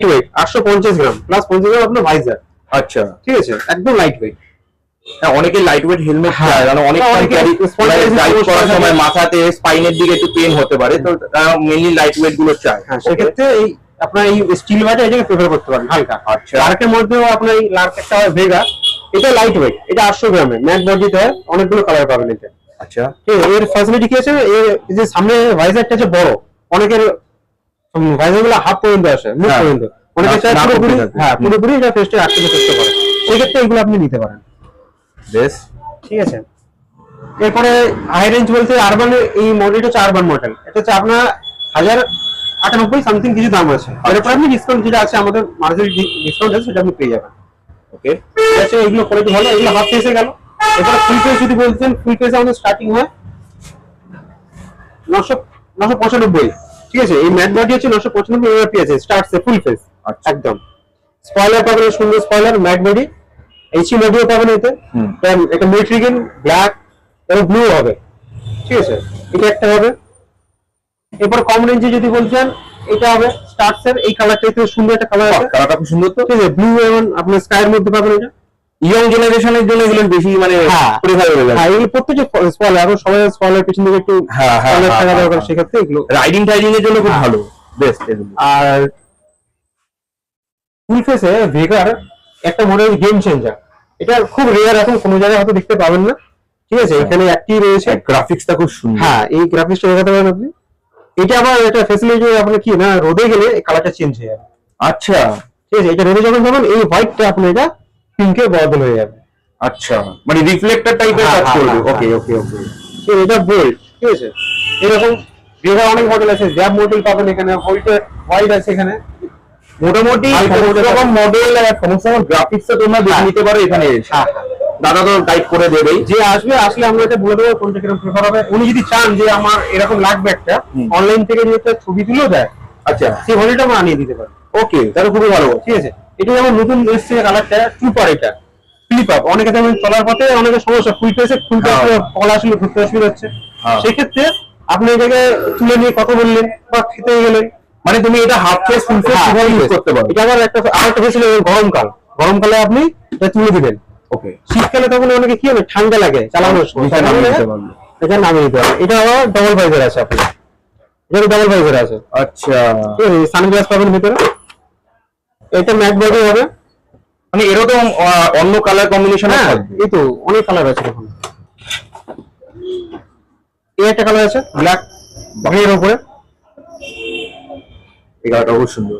Wait আটশো পঞ্চাশ গ্রাম plus পঞ্চাশ গ্রাম আপনার ভাইজার আচ্ছা। ঠিক আছে? একদম লাইট ওয়েট হ্যাঁ অনেকে লাইট ওয়েট হেলমেট হ্যাঁ। চায় কারণ অনেক ক্যারি ড্রাইভ করার সময় মাথাতে স্পাইনের দিকে একটু পেন হতে পারে তো তারা মেনলি লাইট ওয়েটগুলো চায়। হ্যাঁ সেক্ষেত্রে এই আপনার এই স্টিল ব্যাটা এটাকে প্রেফার করতে পারেন হালকা। আচ্ছা। লার্কের মধ্যেও আপনার এই লার্ক একটা হয় ভেগা এটা লাইট ওয়েট এটা আটশো গ্রামের। ম্যাট বডিতে হয় অনেকগুলো কালার পাবেন এতে। আচ্ছা। এর ফ্যাসিলিটি কি আছে? এর যে সামনে ভাইজারটা আছে বড় অনেকের ভাইজারগুলো হাফ পর্যন্ত আসে মুখ হ্যাঁ। পর্যন্ত। অনেকে না- চায় পুরোপুরি। হ্যাঁ। পুরোপুরি এটা ফেস্টে আটকে চেষ্টা করে সেক্ষেত্রে এগুলো আপনি নিতে পারেন। বেশ। ঠিক আছে। এরপরে হাই রেঞ্জ বলতে আরবান এই মডেলটা হচ্ছে আরবান মডেল এটা হচ্ছে আপনার হাজার আটানব্বই সামথিং কিছু দাম আছে। এরপর আপনি ডিসকাউন্ট যেটা আছে আমাদের মার্কেট ডিসকাউন্ট আছে সেটা আপনি পেয়ে যাবেন। ওকে। ঠিক আছে এগুলো কোয়ালিটি ভালো। এগুলো হাফ ফেসে গেল। এরপরে ফুল ফেস যদি বলছেন ফুল ফেসে আমাদের স্টার্টিং হয় নশো নশো পঁচানব্বই। ঠিক আছে এই ম্যাট বডি হচ্ছে নশো পঁচানব্বই এমআরপি আছে স্টার্ট ফুল ফেস। একদম। স্পয়লার পাবেন সুন্দর স্পয়লার ম্যাট বডি এইচি বডিও পাবেন এতে। এটা মিলিটারি গ্রিন ব্ল্যাক এবং ব্লু হবে। ঠিক আছে এটা একটা হবে। এরপর কম রেঞ্জে যদি বলছেন এটা হবে স্টার্টস এর এই কালারটা একটু সুন্দর একটা কালার আছে। কালারটা খুব সুন্দর তো। ঠিক আছে ব্লু এবং আপনার স্কাইয়ের মধ্যে পাবেন এটা। ইয়ং জেনারেশনের জন্য এগুলো বেশি মানে হ্যাঁ। হ্যাঁ এগুলো প্রত্যেকটা এখন সবাই পিছন দিকে একটু হ্যাঁ, হ্যাঁ, থাকা দরকার। সেক্ষেত্রে এগুলো রাইডিং টাইডিং এর জন্য খুব। ভালো। বেস্ট এগুলো আর ফুল ফেসে ভেগার একটা মডেল গেম চেঞ্জার এটা খুব রেয়ার এখন কোনো জায়গায় হয়তো দেখতে পাবেন না। ঠিক আছে এখানে একটি রয়েছে। গ্রাফিক্সটা খুব সুন্দর। হ্যাঁ এই গ্রাফিক্সটা দেখাতে পারেন আপনি। এটা আবার একটা ফেসিলিটি আপনার কি না রোদে গেলে কালারটা চেঞ্জ হয়ে যাবে। আচ্ছা। ঠিক আছে এটা রোদে যখন যাবেন এই হোয়াইটটা আপনার এটা পিঙ্কে বদল হয়ে যাবে। আচ্ছা মানে রিফ্লেক্টর টাইপের হ্যাঁ, কাজ হ্যাঁ, করবে। ওকে। ওকে ওকে আছে, এটা বোল্ড ঠিক আছে? এরকম ভেগা অনেক মডেল আছে। জ্যাব মডেল পাবেন এখানে হোয়াইট হোয়াইট আছে এখানে। মোটামুটি রকম মডেল আর সমস্ত রকম গ্রাফিক্স তোমরা দেখে হ্যাঁ। নিতে পারো এখানে। দাদা তো গাইড করে দেবেই। যে আসবে আসলে আমরা এটা বলে দেবো কোনটা কীরকম প্রেফার হবে। উনি যদি চান যে আমার এরকম লাগবে একটা অনলাইন থেকে যদি একটা ছবি তুলেও দেয় আচ্ছা। সেই হোলিটা আমরা আনিয়ে দিতে পারি। ওকে তাহলে খুবই ভালো। ঠিক আছে? এটা যেমন নতুন এসছে কালারটা টুপার এটা। ফ্লিপ আপ অনেকে যেমন চলার পথে অনেকের সমস্যা ফুল পেয়েছে ফুল হ্যাঁ। কলা আসলে ঘুরতে অসুবিধা হচ্ছে হ্যাঁ। সেক্ষেত্রে আপনি এটাকে তুলে নিয়ে কথা বললেন বা খেতে গেলেন মানে তুমি এটা হাফ ফেস ফুল ফেস হ্যাঁ, ইউজ করতে পারো? এটা আবার একটা আরেকটা হয়েছিল গরমকাল। গরমকালে আপনি এটা তুলে দিবেন। ওকে শীতকালে তখন অনেকে কি হবে? ঠান্ডা লাগে চালানোর সময়। এটা নামিয়ে দিতে পারবে। এটা আবার ডবল ফাইবার আছে আপনি এটা ডবল ফাইবার আছে। আচ্ছা। সানগ্লাস পাবেন ভিতরে। এটা ম্যাট বডি হবে। মানে এরকম অন্য কালার কম্বিনেশন হ্যাঁ এই তো অনেক কালার আছে দেখুন। এই একটা কালার আছে ব্ল্যাক এর উপরে। এই কালারটা খুব সুন্দর।